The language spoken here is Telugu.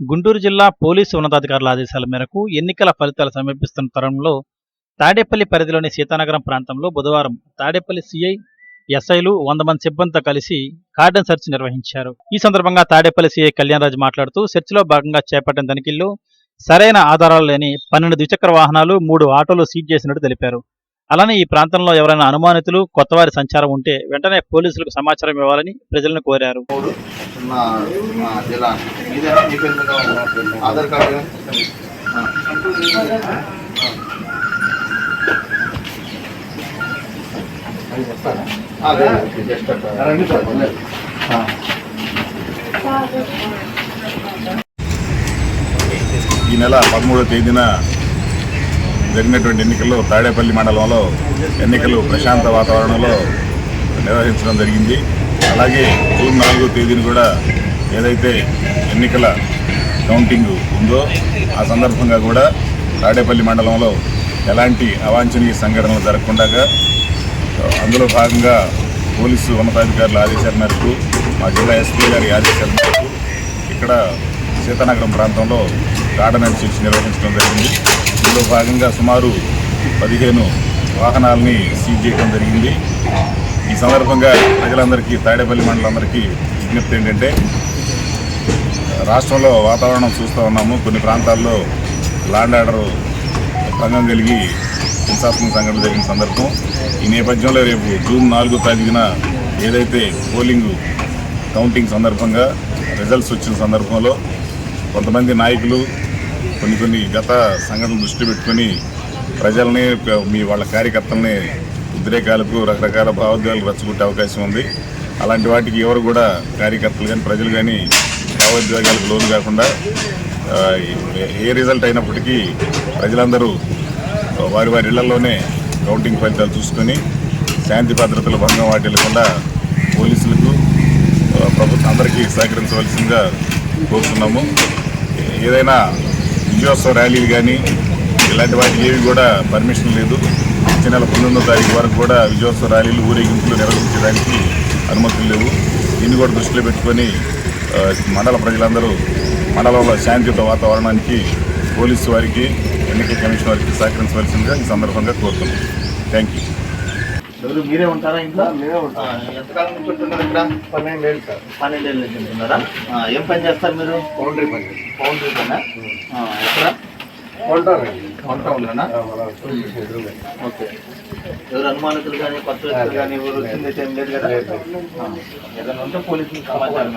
గుంటూరు జిల్లా పోలీసు ఉన్నతాధికారుల ఆదేశాల మేరకు ఎన్నికల ఫలితాలు సమీపిస్తున్న తరుణంలో తాడేపల్లి పరిధిలోని సీతానగరం ప్రాంతంలో బుధవారం తాడేపల్లి సీఐ ఎస్ఐలు వంద మంది సిబ్బందితో కలిసి కార్డన్ సెర్చ్ నిర్వహించారు. ఈ సందర్భంగా తాడేపల్లి సీఐ కళ్యాణరాజు మాట్లాడుతూ సెర్చ్లో భాగంగా చేపట్టిన తనిఖీల్లో సరైన ఆధారాలు లేని పన్నెండు ద్విచక్ర వాహనాలు మూడు ఆటోలు సీజ్ చేసినట్టు తెలిపారు. అలానే ఈ ప్రాంతంలో ఎవరైనా అనుమానితులు కొత్తవారి సంచారం ఉంటే వెంటనే పోలీసులకు సమాచారం ఇవ్వాలని ప్రజలను కోరారు. ఆధార్ కార్డు. ఈ నెల పదమూడవ తేదీన జరిగినటువంటి ఎన్నికల్లో తాడేపల్లి మండలంలో ఎన్నికలు ప్రశాంత వాతావరణంలో నిర్వహించడం జరిగింది. అలాగే జూన్ నాలుగో తేదీని కూడా ఏదైతే ఎన్నికల కౌంటింగ్ ఉందో ఆ సందర్భంగా కూడా తాడేపల్లి మండలంలో ఎలాంటి అవాంఛనీయ సంఘటనలు జరగకుండా అందులో భాగంగా పోలీసు ఉన్నతాధికారుల ఆదేశాల మేరకు మా జిల్లా ఎస్పీ గారి ఆదేశాల మేరకు ఇక్కడ సీతానగరం ప్రాంతంలో గార్డెన్ అండ్ నిర్వహించడం జరిగింది. ఇందులో భాగంగా సుమారు పదిహేను వాహనాలని సీజ్ చేయడం జరిగింది. ఈ సందర్భంగా ప్రజలందరికీ తాడేపల్లి మండలందరికీ విజ్ఞప్తి ఏంటంటే రాష్ట్రంలో వాతావరణం చూస్తూ ఉన్నాము. కొన్ని ప్రాంతాల్లో లాండ్ ఆర్డర్ భంగం కలిగి హింసాత్మక సంఘటన జరిగిన సందర్భం. ఈ నేపథ్యంలో రేపు జూన్ నాలుగో తారీఖున ఏదైతే పోలింగ్ కౌంటింగ్ సందర్భంగా రిజల్ట్స్ వచ్చిన సందర్భంలో కొంతమంది నాయకులు కొన్ని కొన్ని గత సంఘటనలు దృష్టి పెట్టుకొని ప్రజల్ని మీ వాళ్ళ కార్యకర్తల్ని ఉద్రేకాలకు రకరకాల భావోద్వేగాలు రచ్చగొట్టే అవకాశం ఉంది. అలాంటి వాటికి ఎవరు కూడా కార్యకర్తలు కానీ ప్రజలు కానీ భావోద్వేగాలకు లోను కాకుండా ఏ రిజల్ట్ అయినప్పటికీ ప్రజలందరూ వారి వారి ఇళ్ళలోనే కౌంటింగ్ ఫలితాలు చూసుకొని శాంతి భద్రతలు భంగం వాటిల్లకుండా పోలీసులకు ప్రభుత్వం అందరికీ సహకరించవలసిందిగా కోరుతున్నాము. ఏదైనా విజయోత్సవ ర్యాలీలు కానీ ఇలాంటి వాటికి ఏవి కూడా పర్మిషన్ లేదు. వచ్చే నెల పంతొమ్మిదో తారీఖు వరకు కూడా విజయోత్సవ ర్యాలీలు ఊరేగింపులు నిర్వహించడానికి అనుమతులు లేవు. దీన్ని కూడా దృష్టిలో పెట్టుకొని మండల ప్రజలందరూ మండలంలో శాంతియుత వాతావరణానికి పోలీసు వారికి ఎన్నికల కమిషన్ వారికి సహకరించవలసిందిగా ఈ సందర్భంగా కోరుతున్నాం. థ్యాంక్ యూ ఎవరు మీరే ఉంటారా ఇంట్లో? మేమే ఉంటాం. ఆ, ఎంతకాలం నుంచి ఉంటున్నారు ఇక్కడ? పన్నెండు ఏళ్ళు సార్. పన్నెండేళ్ళ నుంచి ఉంటున్నారా? ఏం పని చేస్తారు మీరు? పౌండరీ పని. పౌండరీ పనా? ఎక్కడ? ఓకే. ఎవరు అనుమానితులు కానీ కొత్త వ్యక్తులు కానీ ఎవరు వచ్చిందైతే ఏం లేదు కదా? ఏదైనా ఉంటే పోలీసులకు సమాచారం.